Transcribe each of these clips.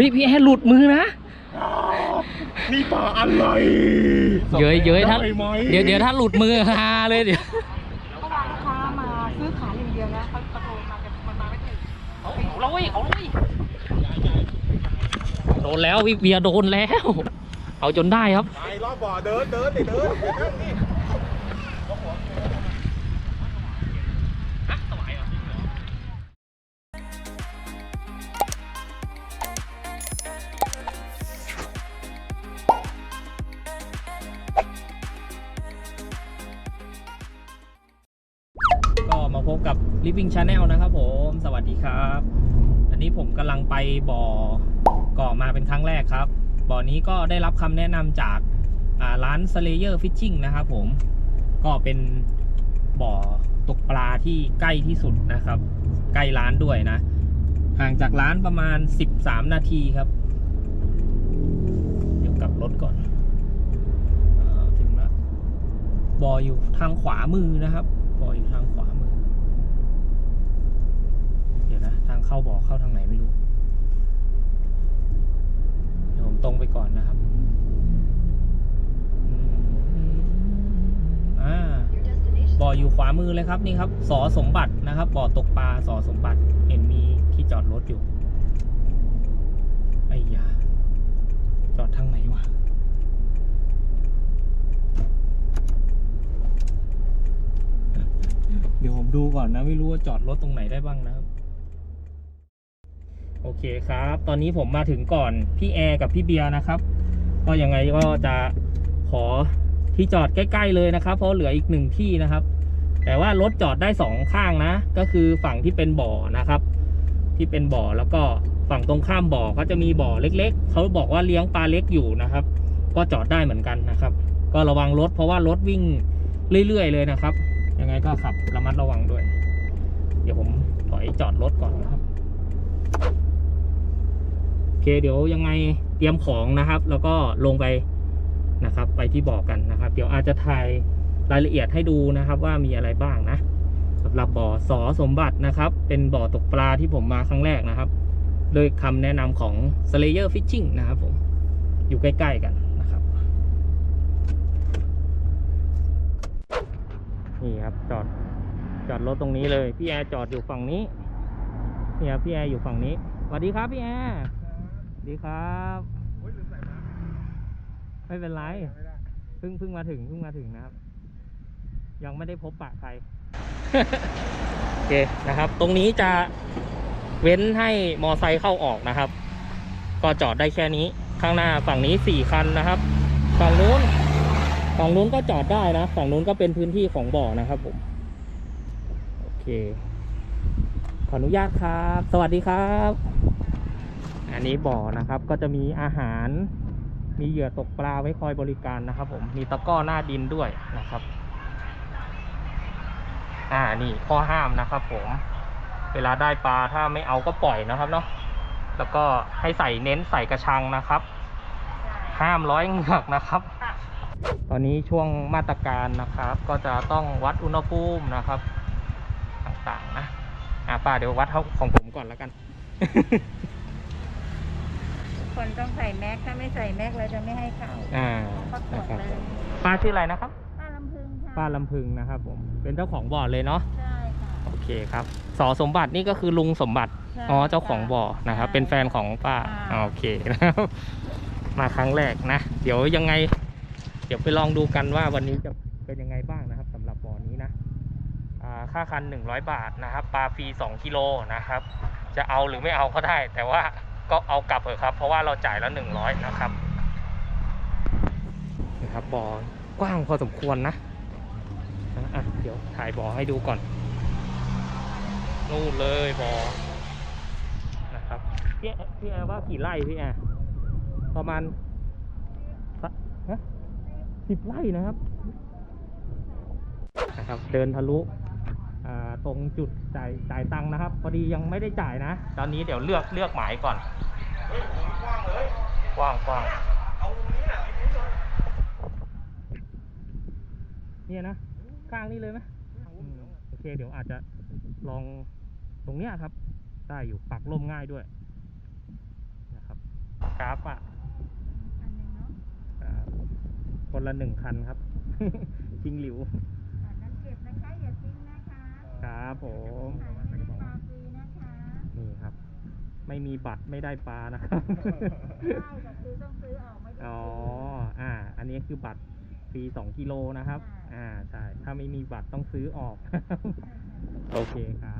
เฮ้ยพี่แอร์หลุดมือนะนี่ปลาอะไรเย้ยเย้ยถ้าได้ไหมเดี๋ยวเดี๋ยวถ้าหลุดมือฮาเลยเดี๋ยวเมื่อวานลูกค้ามาซื้อขายอย่างเดียวนะเขาตะโกนมากันมันมาไม่ถึงเอาเอาเลยเอาเลยโดนแล้วพี่เบียร์โดนแล้ว เอาจนได้ครับไปรอบบ่อเดินเดินดิเดิน Living Channel นะครับผมสวัสดีครับ อันนี้ผมกำลังไปบ่อก่อมาเป็นครั้งแรกครับ บ่อนี้ก็ได้รับคำแนะนำจาการ้าน Slayer Fishing นะครับผมก็เป็นบ่อตกปลาที่ใกล้ที่สุดนะครับ ใกล้ร้านด้วยนะ ห่างจากร้านประมาณ 13 นาทีครับ เดี๋ยวกลับรถก่อนอถึงแล้วบ่ออยู่ทางขวามือนะครับบ่ออยู่ทางขวามือ เดี๋ยวนะ ทางเข้าบ่อเข้าทางไหนไม่รู้เดี๋ยวผมตรงไปก่อนนะครับอ่าบ่ออยู่ขวามือเลยครับนี่ครับสอสมบัตินะครับบ่อตกปลาสอสมบัติเห็นมีที่จอดรถอยู่ไอ้ยาจอดทางไหนวะเดี๋ยวผมดูก่อนนะ ไม่รู้ว่าจอดรถตรงไหนได้บ้างนะ โอเคครับ ตอนนี้ผมมาถึงก่อนพี่แอร์กับพี่เบียร์นะครับ ก็ยังไงก็จะขอที่จอดใกล้ ๆ เลยนะครับ เพราะเหลืออีกหนึ่งที่นะครับ แต่ว่ารถจอดได้สองข้างนะ ก็คือฝั่งที่เป็นบ่อนะครับ ที่เป็นบ่อแล้วก็ฝั่งตรงข้ามบ่อก็จะมีบ่อเล็ก ๆ เขาบอกว่าเลี้ยงปลาเล็กอยู่นะครับ ก็จอดได้เหมือนกันนะครับ ก็ระวังรถเพราะว่ารถวิ่งเรื่อย ๆ เลยนะครับ ยังไงก็ขับระมัดระวังด้วย เดี๋ยวผมถอยจอดรถก่อนนะครับ เคเดี๋ยวยังไงเตรียมของนะครับ แล้วก็ลงไปนะครับ ไปที่บ่อกันนะครับ เดี๋ยวอาจจะถ่ายรายละเอียดให้ดูนะครับ ว่ามีอะไรบ้างนะสำหรับบ่อสอสมบัตินะครับ เป็นบ่อตกปลาที่ผมมาครั้งแรกนะครับ โดยคำแนะนำของ Slayer Fishing นะครับผมอยู่ใกล้ๆกันนะครับนี่ครับจอดจอดรถตรงนี้เลย พี่แอร์จอดอยู่ฝั่งนี้เนี่ยพี่แอร์อยู่ฝั่งนี้สวัสดีครับพี่แอร์ ดีครับโอ้ยลืมใส่น้ไม่เป็นไรำไม่ได้เพิ่งเพิ่งมาถึงเพิ่งมาถึงนะครับ ยังไม่ได้พบปะใคร โอเคนะครับ ตรงนี้จะเว้นให้มอไซค์เข้าออกนะครับ ก็จอดได้แค่นี้ ข้างหน้าฝั่งนี้สี่คันนะครับ ฝั่งนู้น ฝั่งนู้นก็จอดได้นะ ฝั่งนู้นก็เป็นพื้นที่ของบ่อนะครับผม โอเค ขออนุญาตครับ สวัสดีครับอั นนี้บ่อนะครับ ก็จะมีอาหาร มีเหยื่อตกปลาไว้คอยบริการนะครับ ผม มีตะก้อหน้าดินด้วยนะครับ อ่า นี่ข้อห้ามนะครับผม เวลาได้ปลาถ้าไม่เอาก็ปล่อยนะครับเนาะ แล้วก็ให้ใส่เน้นใส่กระชังนะครับ ห้ามร้อยเหงือกนะครับตอนนี้ช่วงมาตรการนะครับ ก็จะต้องวัดอุณหภูมินะครับ ต่างๆนะอ่าป้าเดี๋ยววัดของผมก่อนแล้วกัน คนต้องใส่แม็กถ้าไม่ใส่แม็กเราจะไม่ให้เข้าอ่าเขาตรวนะจครับเลยป้าชื่ออะไรนะครับ ป้าลำพึงค่ะป้าลำพึงนะครับผมเป็นเจ้าของบ่อเลยเนาะใช่ค่ะ โอเคครับสอสมบัตินี่ก็คือลุงสมบัติใช่อ๋อเจ้าของบ่อนะครับ ใช่เป็นแฟนของป้าอ่าอ่า โอเคนะครับมาครั้งแรกนะ เดี๋ยวยังไง เดี๋ยวไปลองดูกันว่าวันนี้จะเป็นยังไงบ้างนะครับสำหรับบ่อนี้นะอ่าค่าคัน 100 บาทนะครับปลาฟรี2กิโลนะครับ จะเอาหรือไม่เอาก็ได้ แต่ว่า ก็เอากลับเถอะครับ เพราะว่าเราจ่ายแล้ว100นะครับนะครับบ่อกว้างพอสมควรนะอะอะเดี๋ยวถ่ายบ่อให้ดูก่อน นู่นเลยบอนะครับพี่แอพี่แอร์ว่ากี่ไร่พี่แอร์ประมาณสะฮะสิบไร่นะครับนะครับ เดินทะลุอ่า ตรงจุดจ่ายจ่ายตังค์นะครับ พอดียังไม่ได้จ่ายนะ ตอนนี้เดี๋ยวเลือกเลือกหมายก่อนเฮ้ยผมกว้างเลยกว้างกว้างเอาตรงนี้แหละตรงนี้เลยเนี่ยนะ ข้างนี้เลยไหมอืมโอเค เดี๋ยวอาจจะลองตรงเนี้ยครับ ได้อยู่ปักล่มง่ายด้วยนะครับกราฟอะอันหนึงเนาะครับคนละหนึ่งคันครับจริงหลิว อันนั้นเก็บนะคะอย่าทิ้งนะ คะครับผมขายไม่ได้ปลาฟรีนะคะนี่ครับ ไม่มีบัตรไม่ได้ปลานะครับได้แต่คือต้องซื้อออกไม่ได้อ๋อซื้ออ่า อันนี้คือบัตรฟรีสองกิโลนะครับใช่อ่าใช่ถ้าไม่มีบัตรต้องซื้อออก โอเคครับ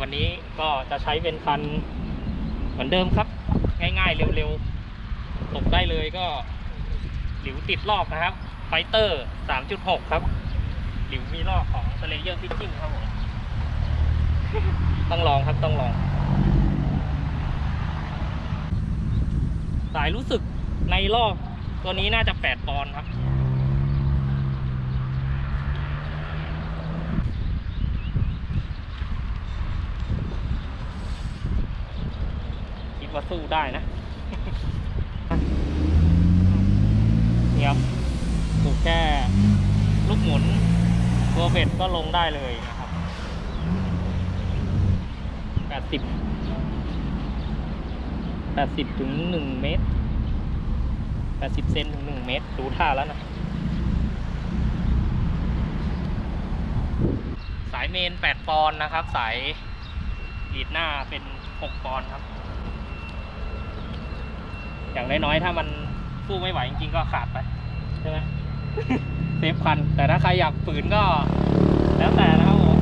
วันนี้ก็จะใช้เป็นคันเหมือนเดิมครับ ง่ายๆเร็วๆตกได้เลยก็ หลิวติดรอบนะครับไฟเตอร์ 3.6 ครับ หลิวมีรอบของ s l a y e r Fishing ครับผมต้องลองครับต้องลอง สายรู้สึกในรอบตัวนี้น่าจะ 8 ปอนด์ครับ คิดว่าสู้ได้นะนี่ครับถูกแค่ลูกหมุน ตัวเบ็ดก็ลงได้เลยนะครับแปดสิบแปดสิบถึงหนึ่งเมตรแปดสิบเซนถึงหนึ่งเมตร ดูท่าแล้วนะ สายเมนแปดปอนด์นะครับ สายลีดหน้าเป็นหกปอนด์ครับ อย่างน้อยๆ ถ้ามันสู้ไม่ไหวจริงๆก็ขาดไปใช่ไหมเซฟคัน แต่ถ้าใครอยากฝืนก็ แล้วแต่นะครับผม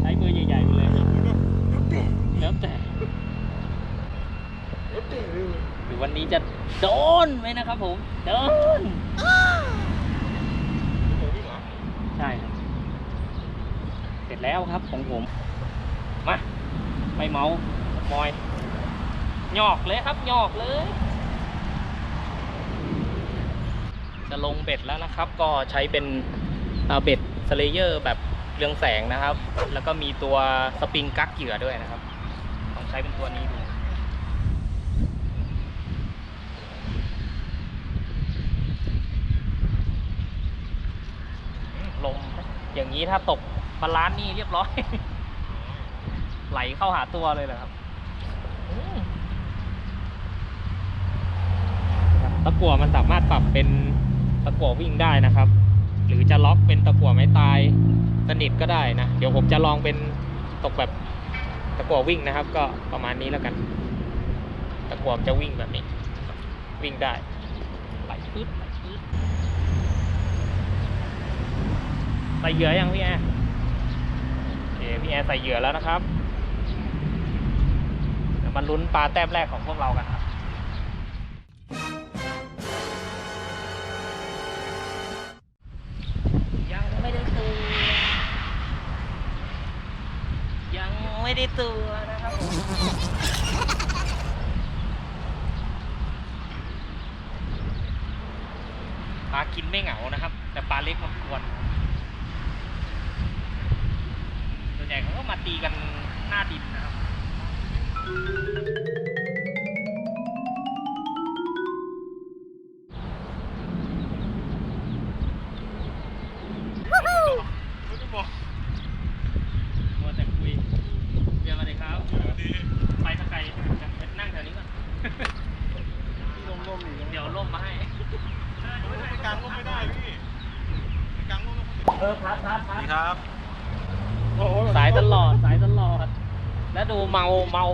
ใช้เบอร์ใหญ่ๆไปเลยแล้วแต่หรือวันนี้จะโดนไหมนะครับผม โดนใช่ครับเสร็จแล้วครับของผม มา ไม่เมามอย หยอกเลยครับหยอกเลย จะลงเบ็ดแล้วนะครับ ก็ใช้เป็นเอ่อเบ็ดสเลเยอร์แบบเรืองแสงนะครับ แล้วก็มีตัวสปริงกักเหยื่อด้วยนะครับต้องใช้เป็นตัวนี้ดูลมอย่างนี้ถ้าตกบาลานซ์นี่เรียบร้อย ไหลเข้าหาตัวเลยเลยครับอืมครับ ตะกั่วมันสามารถปรับเป็นตะกั่ววิ่งได้นะครับ หรือจะล็อกเป็นตะกั่วไม้ตายสนิทก็ได้นะ เดี๋ยวผมจะลองเป็นตกแบบตะกั่ววิ่งนะครับ ก็ประมาณนี้แล้วกัน ตะกั่วจะวิ่งแบบนี้ วิ่งได้ไหลปื๊ดไหลปื๊ดใส่เหยื่อยังพี่แอร์โอเคพี่แอร์ใส่เหยื่อแล้วนะครับเดี๋ยวมาลุ้นปลาแต้มแรกของพวกเรากันครับ ไม่ได้ตัวนะครับผมปลากินไม่เหงานะครับ แต่ปลาเล็กมันกวนส่วนใหญ่เขาก็มาตีกันหน้าดินนะครับ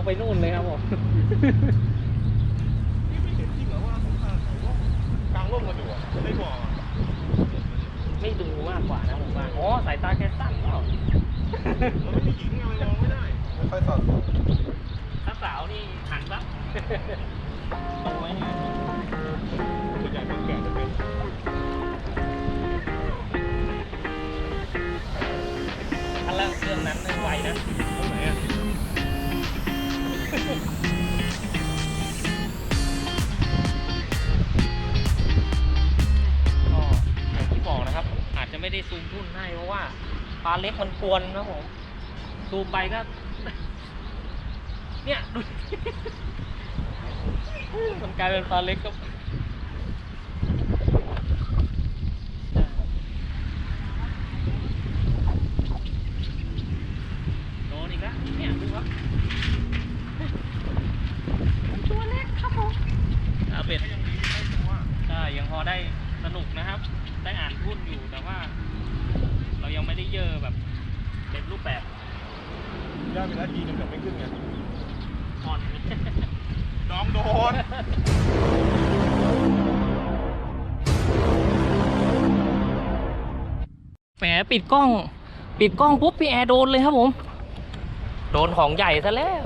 ไปนู่นเลยครับผมนี่ไม่เห็นจริงเหรอว่าผมกลางร่มกลางร่มกันอยู่อะไม่บอกไม่ดูมากกว่านะผมว่าอ๋อสายตาแกสั้นเปล่ามันไม่มีหญิงอะไรมองไม่ได้ ไม่ค่อยสอดถ้าสาวนี่หันซับต้องไว้ให้ส่วนใหญ่คนแก่จะเป็น ปลาเล็กมันกวนนะผมซูมไปก็ เนี่ยดูมันกลายเป็นปลาเล็กก็โดนอีกแล้วเนี่ยดูครับตัวเล็กครับผมอาเป็ดใช่ยังพอได้สนุกนะครับ ได้อ่านหุ้นอยู่แต่ว่า เรายังไม่ได้เยอะแบบเต็มรูปแบบ ย่าเป็นนาทีนึงแต่ไม่ขึ้นไงอ่อนน้องโดนแหมปิดกล้อง ปิดกล้องปุ๊บพี่แอร์โดนเลยครับผม โดนของใหญ่ซะแล้ว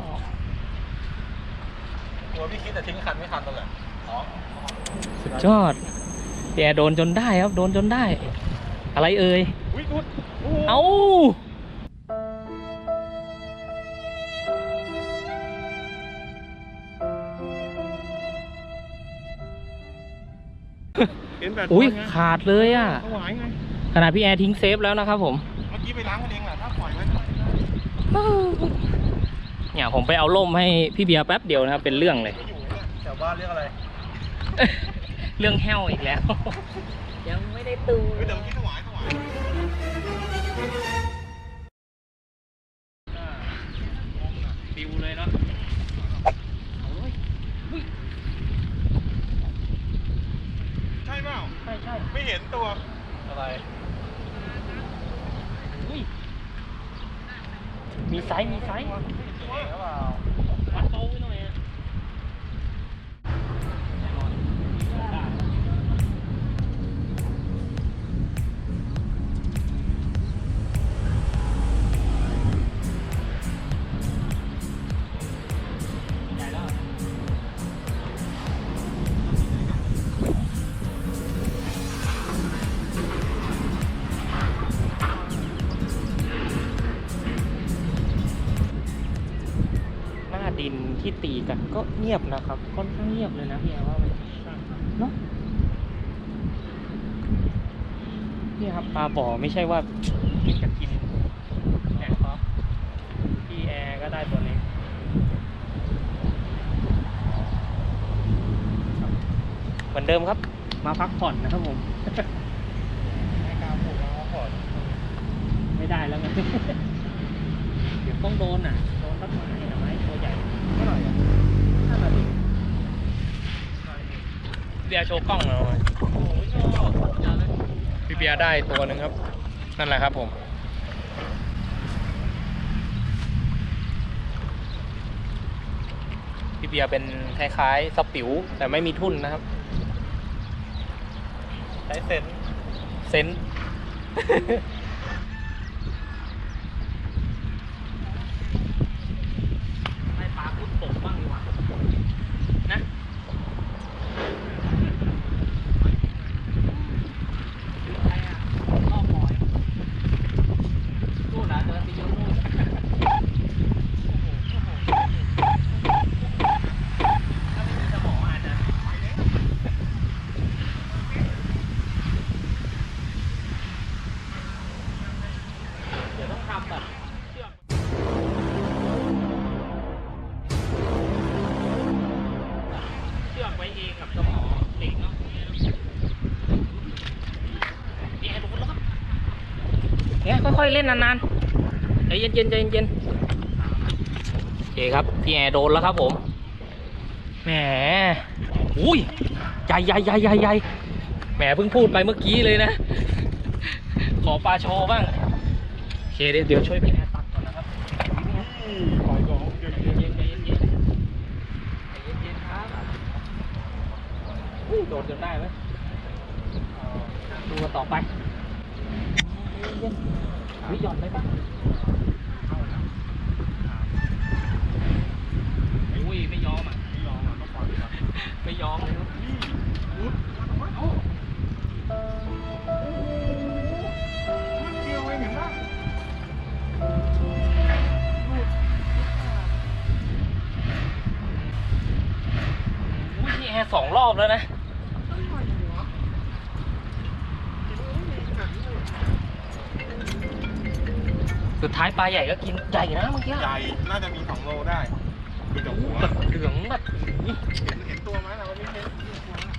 ตัวพี่คิดแต่ทิ้งคันไม่ทันตอนแหละอ๋อสุดยอดพี่แอร์โดนจนได้ครับ โดนจนได้ อะไรเอ่ยอุ้ยดูดโอ้โหเอา นแบบอุ้ยไงขาดเลยอะถวายไงขนาดพี่แอร์ทิ้งเซฟแล้วนะครับผมเมื่อกี้ไปล้างกันเองแหละถ้าปล่อยไว้เนี่ยผมไปเอาล่มให้พี่เบียร์แป๊บเดียวนะครับเป็นเรื่องเลยก็อยู่เนี่ยแถวบ้านเรียกอะไร เรื่องแห้วอีกแล้ว ยังไม่ได้ตูเฮ้ยเดี๋ยวเมื่อกี้ถวายถวาย ปิวเลยเนาะเอาเลยอุ้ย ใช่เปล่า ใช่ใช่ ไม่เห็นตัวอะไร อุ้ย มีไซ ตีกันก็เงียบนะครับค่อนข้างเงียบเลยนะพี่แอร์ว่าไหมเนาะนี่ครับปลาบ่อไม่ใช่ว่ากินจะกินแอร์ครับพี่แอร์ก็ได้ตัวเล็กเหมือนเดิมครับ มาพักผ่อนนะครับผมให้กล้ารปลูกแล้วก่อนไม่ได้แล้วไงเดี๋ยวต้องโดนอะ โดนต้นไม้นะไม้ตัวใหญ่ เท่าไหร่อะ นั่นแหละดิเบี ยร์โชว์กล้องหน่อยโอ้ยชอบอย่าเลยพี่เบียร์ได้ตัวหนึ่งครับ นั่นแหละครับผมพี่เบียร์เป็นคล้ายๆสปิว แต่ไม่มีทุ่นนะครับใช้เซนส์เซน อยๆเล่นนานๆใจเย็นๆใจเย็นๆโอเคครับพี่แอร์โดนแล้วครับผมแหมอุ้ยใหญ่ใหญ่ใหญ่ใหญ่ใหญ่แหมเพิ่งพูดไปเมื่อกี้เลยนะ ขอปลาโชว์บ้างโอเคเดี๋ยวเดี๋ยวช่วยพี่แอร์ตัดก่อนนะครับปล่อยก่อนเย็นใจเย็นใจเย็นครับโดดจนได้ไหมดูกันต่อไป วิหย่อนได้ปะอุ้ยไม่ยอมอะ ไม่ยอมอะต้องปล่อยก่อนไม่ยอมเลยครับอุ๊ยเอ้ามันเกี่ยวเองเห็นปะอุ้ยนี่แอร์สองรอบแล้วนะ สุดท้ายปลาใหญ่ก็กินใหญ่นะเมื่อกี้ใหญ่น่าจะมีสองโลได้คือจากหัวแบบเหลืองแบบเห็นเห็นตัวไหมเราไม่เห็นเห็นตัวนะ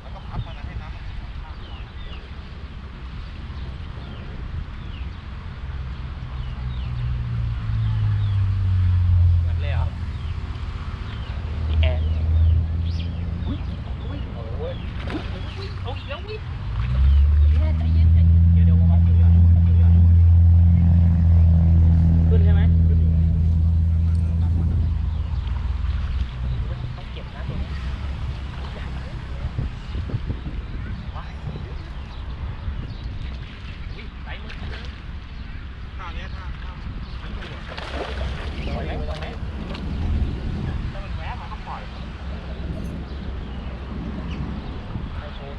แล้วก็พับมันนะให้น้ำมัน เหมือนเลยเหรอพี่แอนอุ้ยอุ้ยโอ้ยเอาอีกแล้ววิแย่ใจเย็นใจเย็นเดี๋ยวเดี๋ยวเอาขึ้นก่อนขึ้นใช่ไหมต้องเก็บนะตัวนี้อุ้ยใส่มือ ท่าเนี้ยท่าท่าท่าตัว ปล่อยไหมปล่อยไหม ถ้ามันแวะมาก็ปล่อย ให้โชว์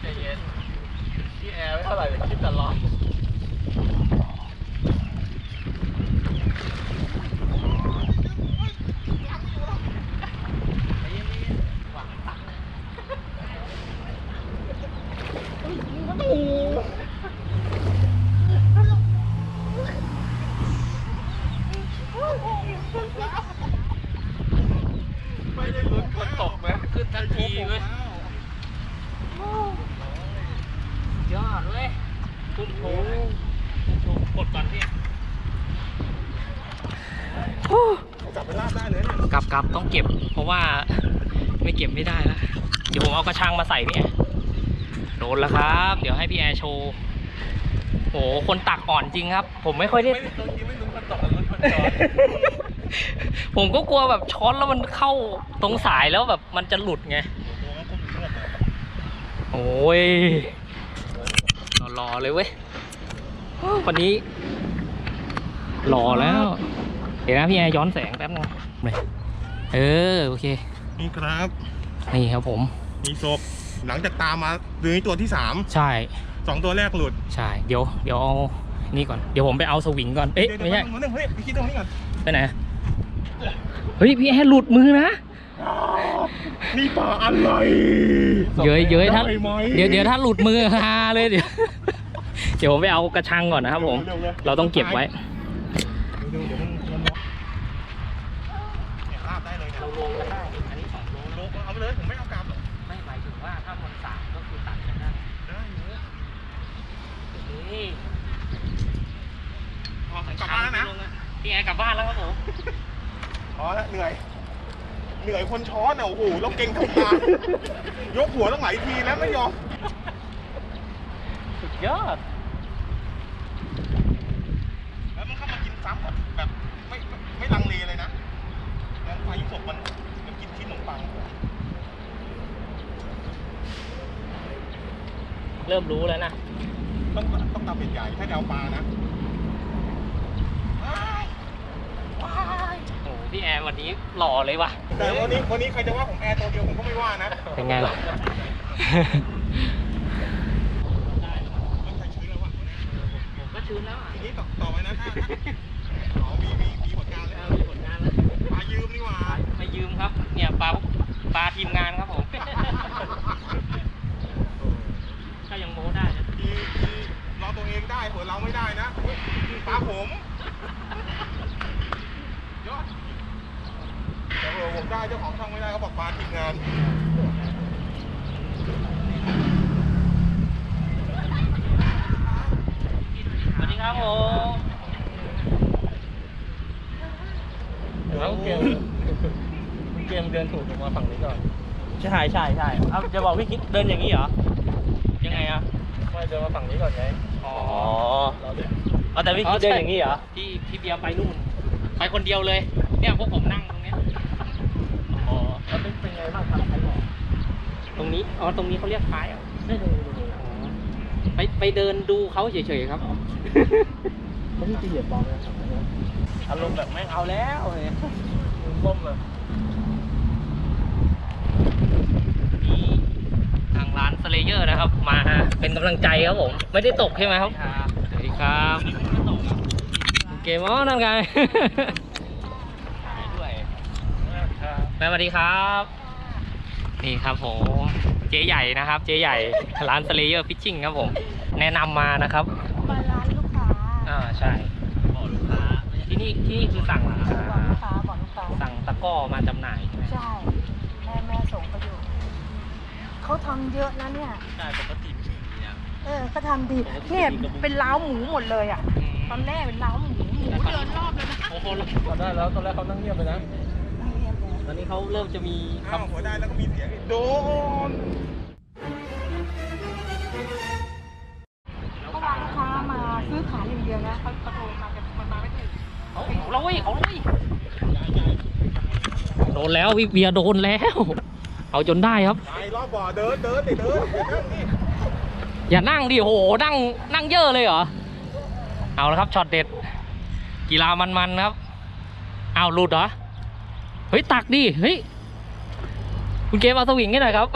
ใจเย็นพี่แอร์ไม่เท่าไหร่คิดตลอด ใจเย็นใจเย็นหวังตักนะ ไม่ได้ลุ้นคนตกไหม ขึ้นทันทีเว้ยยอดเว้ยขึ้นโชว์นะขึ้นโชว์กดก่อนพี่ จับไปลาดได้เลยเนี่ยกลับกลับต้องเก็บ เพราะว่าไม่เก็บไม่ได้แล้วเดี๋ยวผมเอากระชังมาใส่พี่แอร์โดนแล้วครับ เดี๋ยวให้พี่แอร์โชว์โหคนตักอ่อนจริงครับ ผมไม่ค่อยได้ ไม่ได้ลุ้นไม่ลุ้นคนตกแต่ลุ้นจอดผมก็กลัวแบบช้อนแล้วมันเข้าตรงสายแล้วแบบมันจะหลุดไงโอ้ยรอๆเลยเว้ยวันนี้หล่อแล้ว ดี๋ยวนะพี่แอร์ย้อนแสงแป๊บนึงเลยเออโอเค นี่ครับ นี่ครับผม มีศพหลังจากตามมาดูนี่ตัวที่สามใช่สองตัวแรกหลุดใช่เดี๋ยวเดี๋ยวเอานี่ก่อนเดี๋ยวผมไปเอาสวิงก่อนเอ๊ะดี๋ยวไม่ใช่เดี๋ยวเฮ้ยไปคิดตรงนี้ก่อนไปไหนเฮ้ยพี่แอร์หลุดมือนะนี่ปลาอะไรเย้ยเย้ยถ้าได้ไหมเดี๋ยวเดี๋ยวถ้าหลุดมือฮาเลยเดี๋ยวเดี๋ยวผมไปเอากระชังก่อนนะครับผมร็วๆเราต้องเก็บไว้ อ๋อผมกลับบ้านแล้วนะพี่แอร์กลับบ้านแล้วครับผมพอแล้วเหนื่อย เหนื่อยคนช้อนอะโอ้โหเราเก่งทำตายยกหัวต้องหลายทีแล้วไม่ยอม สุดยอด แล้วมันเข้ามากินซ้ำแบบแบบไม่ไม่ไม่ลังเลเลยนะแล้วไฟศพมันมันกินชิ้นขนมปัง เริ่มรู้แล้วนะ ต้องต้องตาเป็ดใหญ่ถ้าจะเอาปลานะว้ายว้ายโอ้โหพี่แอร์วันนี้หล่อเลยว่ะ แต่วันนี้วันนี้ใครจะว่าผมแอร์ตัวเดียวผมก็ไม่ว่านะ เป็นไงล่ะ ต้องใช้ชื้นแล้วว่ะ ผมก็ชื้นแล้ว ทีนี้ต่อต่อไปนะถ้าถ้าอ๋อมีมีมีผลงานแล้ว มีผลงานแล้ว ปลายืมนี่หว่า ไปยืมครับ เนี่ยปลาปลาทีมงานครับผม ก็ยังโม้ได้นะ ทีทีรอตัวเองได้หัวเราไม่ได้นะเฮ้ยปลาผมยอดแต่เออผมได้เจ้าของช่องไม่ได้เขาบอกปลาทีมงาน สวัสดีครับผม แล้วเกมเกมเดินถูกมาฝั่งนี้ก่อน ใช่ใช่ใช่เอาจะบอกพี่คิด เดินอย่างนี้เหรอ ยังไงอะไม่เดินมาฝั่งนี้ก่อนไงอ๋อเราเดินเอาแต่พี่คิดเดินอย่างนี้เหรอ พี่พี่เบียร์ไปนู่น ไปคนเดียวเลย เนี่ยพวกผมนั่งตรงเนี้ยอ๋อแล้วเป็นเป็นไงบ้างครับใครบอกตรงนี้ อ๋อ ตรงนี้เขาเรียกท้ายเหรอไม่ดูดูดูไปไปเดินดูเขาเฉยๆครับเขาที่จะเหยียบบอลเลยครับอารมณ์แบบแม่งเอาแล้วเนี่ยก้มเลย มีทาง ร้านสเลเยอร์นะครับ มาเป็นกำลังใจครับผม ไม่ได้ตกใช่ไหมครับสวัสดีครับคุณเกมอ๋อนั่นไงด้วยแม่สวัสดีครับ นี่ครับผมเจ๊ใหญ่นะครับ เจ๊ใหญ่ร้านสเลเยอร์ฟิชชิ่งครับผม แนะนำมานะครับมาร้านลูกค้าอ่าใช่บอกลูกค้าที่นี่ที่นี่คือสั่งบอกลูกค้าบอกลูกค้าสั่งตะกร้อมาจำหน่ายใช่ไหมใช่ แม่แม่ส่งไปอยู่ เขาทำเยอะนะเนี่ย ใช่ปกติเนี่ยเออเขาทำดี เนี่ยเป็นล้าวหมูหมดเลยอะ ตอนแรกเป็นล้าวหมูหมูเดินรอบเลยนะโอ้โหตอนได้แล้วตอนแรกเขานั่งเงียบไปนะ ตอนนี้เขาเริ่มจะมีคอ้าวหัวได้แล้วก็มีเสียงอีกโดน เมื่อวานลูกค้ามาซื้อขายอย่างเดียวนะเขาเขาโทรมาแต่มันมาไม่ถึงำเอาเราเว้ยเอาเลยโดนแล้วพี่เบียร์โดนแล้ว เอาจนได้ครับไปร อบบ่อเดินเดินดิเดินอย่านั่งนี่อย่านั่งดิโหนั่งนั่งเยอะเลยเหรอ เอาละครับช็อตเด็ด กีฬามันๆครับ เอาหลุดเหรอ เฮ้ยตักดิเฮ้ยคุณเกมเอาสวิงให้หน่อยครับ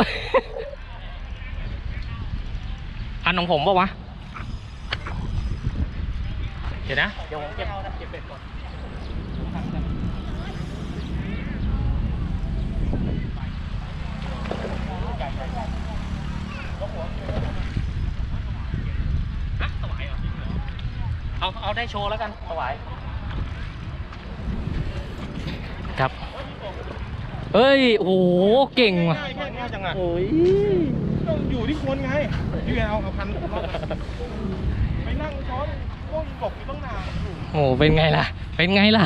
อันของผมปะวะ เดี๋ยวนะ เดี๋ยวผมเก็บเก็บเป็ดก่อน ฮะสวายเหรอเอาเอา ได้โชว์แล้วกันสวายครับเฮ้ย โอ้โห เก่งว่ะง่ายแค่ง่ายจังอะโอ้ยต้องอยู่ที่คนไงพี่แววเอาพันรอบไปนั่งช้อนก้มกบอยู่ต้องนานอยู่โอ้โหเป็นไงล่ะ เป็นไงล่ะ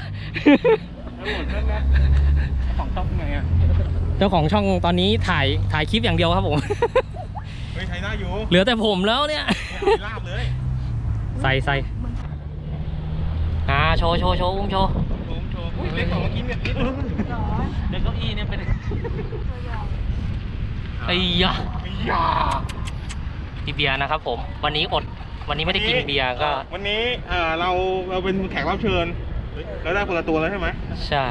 แล้วหมดนั่นนะของต้องไงอะเจ้าของช่องตอนนี้ถ่ายถ่ายคลิปอย่างเดียวครับผมเฮ้ยใช้ได้อยู่ เหลือแต่ผมแล้วเนี่ยเนี่ยเอาไปลาบเลย ใส่ใส่อ่า โชว์โชว์โชว์อุ้มโชว์โชว์โชว์อุ้ยเล็กกว่าเมื่อกี้เนี่ยนิดนึงเด็กเก้าอี้เนี่ยเป็นไอ้ยะไอ้ยาพี่เบียร์นะครับ ผม วันนี้อด วันนี้ไม่ได้กินเบียร์ก็ วันนี้เอ่อเราเราเป็นแขกรับเชิญเราได้คนละตัวแล้วใช่ไหมใช่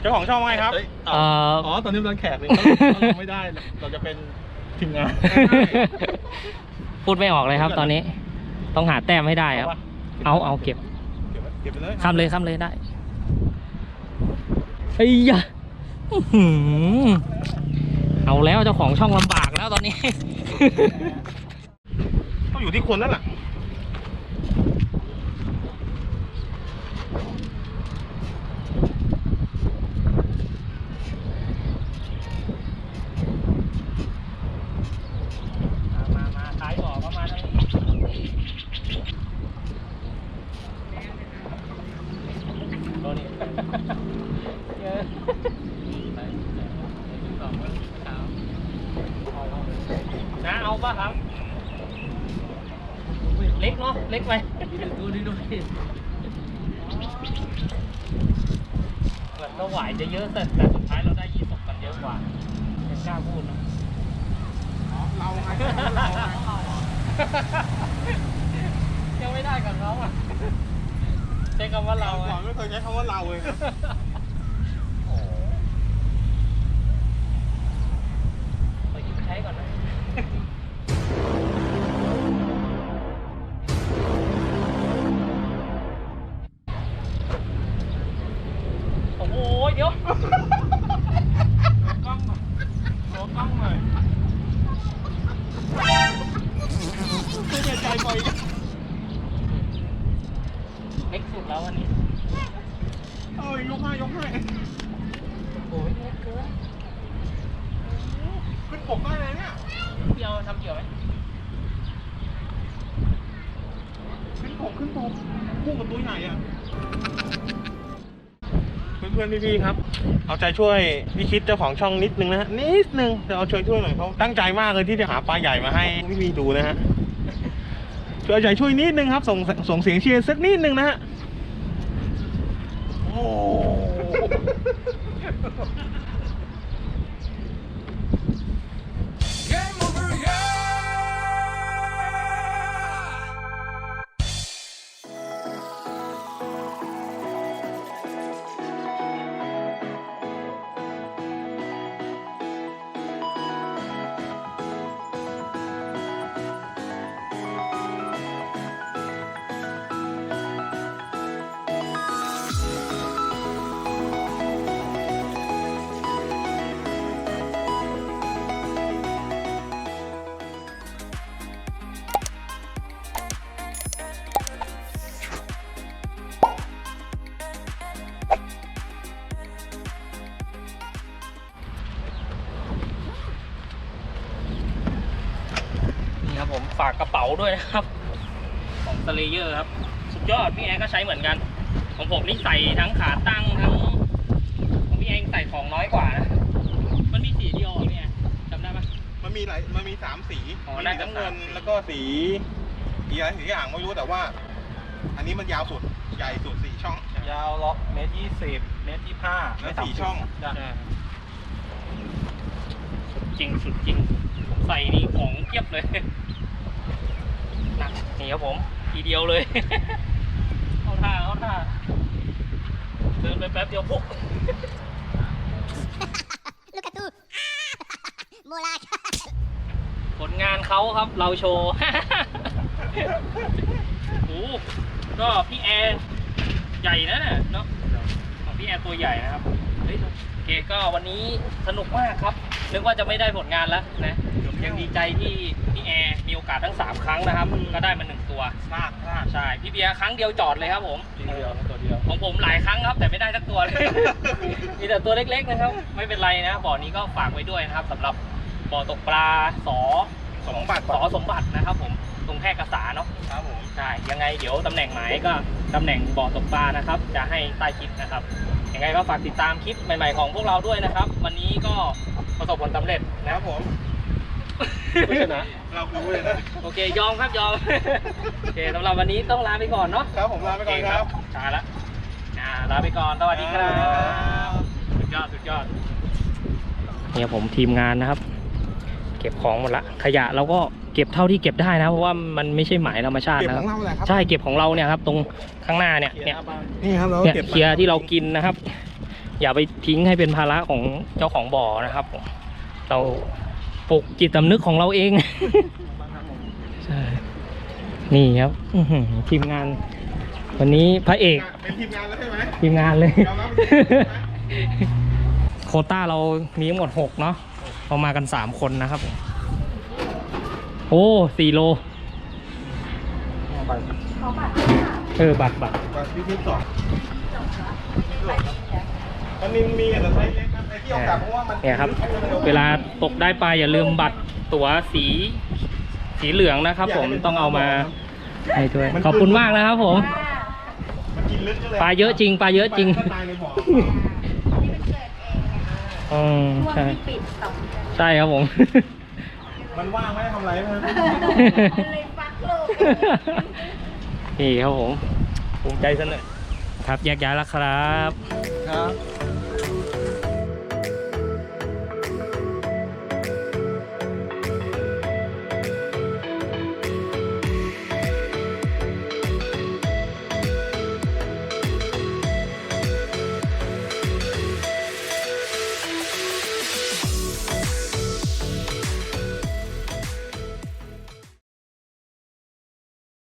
เจ้าของช่องว่าไงครับ เอ่ออ๋อ ตอนนี้เราแขกเลยเราไม่ได้ เราจะเป็นทีมงานพูดไม่ออกเลยครับ ตอนนี้ ต้องหาแต้มให้ได้ครับ เอาเอาเก็บ ก็บไว้เก็บไปเลยข้ามเลยข้ามเลยได้ไอ้ยะอื้อหือเอาแล้วเจ้าของช่องลำบากแล้วตอนนี้ ต้องอยู่ที่คนนั่นแหละ มา มาท้ายบ่อประมาณนี้โดนอีกเยอะนะเอาป่ะครับ เล็กเนาะเล็กไปดูดิดูดิเหมือนเราหวายจะเยอะแต่แต่สุดท้ายเราได้ยี่สิบกันเยอะกว่าไม่กล้าพูดเนอะเราไงเราไงยังไม่ได้กับเขาอะใช้คำว่าเราเราอะไม่เคยใช้คำว่าเราเลย ปกได้เลยเนี่ยเดียวทำเกี่ยวไหมขึ้นปกขึ้นปกคู่กับตัวใหญ่อะเพื่อนๆพี่ๆครับ เอาใจช่วยพี่คิดเจ้าของช่องนิดนึงนะฮะนิดนึงจะเอาช่วยช่วยหน่อยเขาตั้งใจมากเลยที่จะหาปลาใหญ่มาให้พี่มีดูนะฮะช่วยเอาใจช่วยนิดนึงครับ ส่งส่งเสียงเชียร์สักนิดนึงนะฮะโอ้ ด้วยนะครับ ของสเลเยอร์ครับ สุดยอด พี่แอนก็ใช้เหมือนกัน ของผมนี่ใส่ทั้งขาตั้งทั้งของพี่แอนใส่ของน้อยกว่านะ มันมีสีเดียวเหรอพี่แอนจำได้ปะมันมีหลายมันมีสามสีอ๋อมีน่าสีจะน้ำเงินสามสี แล้วก็สีอีกอะไรสีอย่างไม่รู้แต่ว่า อันนี้มันยาวสุดใหญ่สุดสี่ช่อง ยาวล็อกเมตรยี่สิบเมตรยี่ห้าแล้วสี่ช่องจ้ะสุดจริงสุดจริงผมใส่นี่ของเทียบเลยห นักนี่ครับผม ทีเดียวเลยเข้าท่าเข้าท่าเดินไปแป๊บเดียวปุ๊บ Look at tu. Molak. ผลงานเขาครับเราโชว์ โอ้โหก็พี่แอร์ใหญ่นะเนี่ยเนาะของพี่แอร์ตัวใหญ่นะครับเฮ้ยโอเคก็วันนี้สนุกมากครับ นึกว่าจะไม่ได้ผลงานแล้วนะยังดีใจที่พี่แอร์มีโอกาสทั้ง 3 ครั้งนะครับ ก็ได้มาหนึ่ง ตัวพลาดพลาดใช่พี่เบียร์ครั้งเดียวจอดเลยครับผมทีเดียวตัวเดียว ของผมหลายครั้งครับ แต่ไม่ได้สักตัวเลย มีแต่ตัวเล็กๆนะครับ ไม่เป็นไรนะบ่อนี้ก็ฝากไว้ด้วยนะครับสำหรับบ่อตกปลาสอสองบาทสอสมบัตินะครับผมตรงแพร่กษาเนาะครับผมใช่ยังไงเดี๋ยวตำแหน่งหมายก็ตำแหน่งบ่อตกปลานะครับ จะให้ใต้คลิปนะครับยังไงก็ฝากติดตามคลิปใหม่ๆของพวกเราด้วยนะครับ วันนี้ก็ประสบผลสำเร็จคนะรับผม ผู้ชนะ เรารู้เลยนะ โอเค ยอมครับยอม โอเคสำหรับวันนี้ต้องลาไปก่อนเนาะครับผมลาไปก่อนครับช้าละอ่าลาไปก่อน สวัสดีครับ สุดยอด สุดยอด เนี่ยผมทีมงานนะครับ เก็บของหมดละ ขยะเราก็เก็บเท่าที่เก็บได้นะเพราะว่ามันไม่ใช่หมายธรรมชาติเก็บนะคขรัอบ งเราแหละครับ ใช่เก็บของเราเนี่ยครับ ตรงข้างหน้าเนี่ยเขียนเนี่ยหน้าบ้านนี่ครับเราเนี่ยเก็บเคลียร์ที่เรากินนะครับ อย่าไปทิ้งให้เป็นภาระของเจ้าของบ่อนะครับผมเรา ปลุกจิตสำนึกของเราเอง ใช่ นี่ครับอื้อหือทีมงาน วันนี้พระเอก เป็นทีมงานแล้วใช่ไหม ทีมงานเลย ยอมรับเป็นทีมงานไหม โควต้าเรามีทั้งหมดหกเนาะเรามากันสามคนนะครับผมโอ้สี่โลเออ บัตรบัตรก่อนที่ที่สองมันมีมีแต่ไซส์เล็กครับไอ้ที่ เอากลับเพราะว่ามันเนี่ยครับ เวลาตกได้ปลาอย่าลืมบัตรตั๋วสีสีเหลืองนะครับ ผมต้องเอามาให้ด้วยขอบคุณมากนะครับผมมันกินลึกก็เลยปลาเยอะจริงปลาเยอะจริงปลาก็ตายในบ่ออืมช่วงใช่ที่ปิดสองเดือนใช่ครับผม มันว่างไม่ได้ทำอะไรไหมครับเลยฟักโลกนี่ครับผมภูมิใจเสนอครับแยกย้ายแล้วครับ ครับ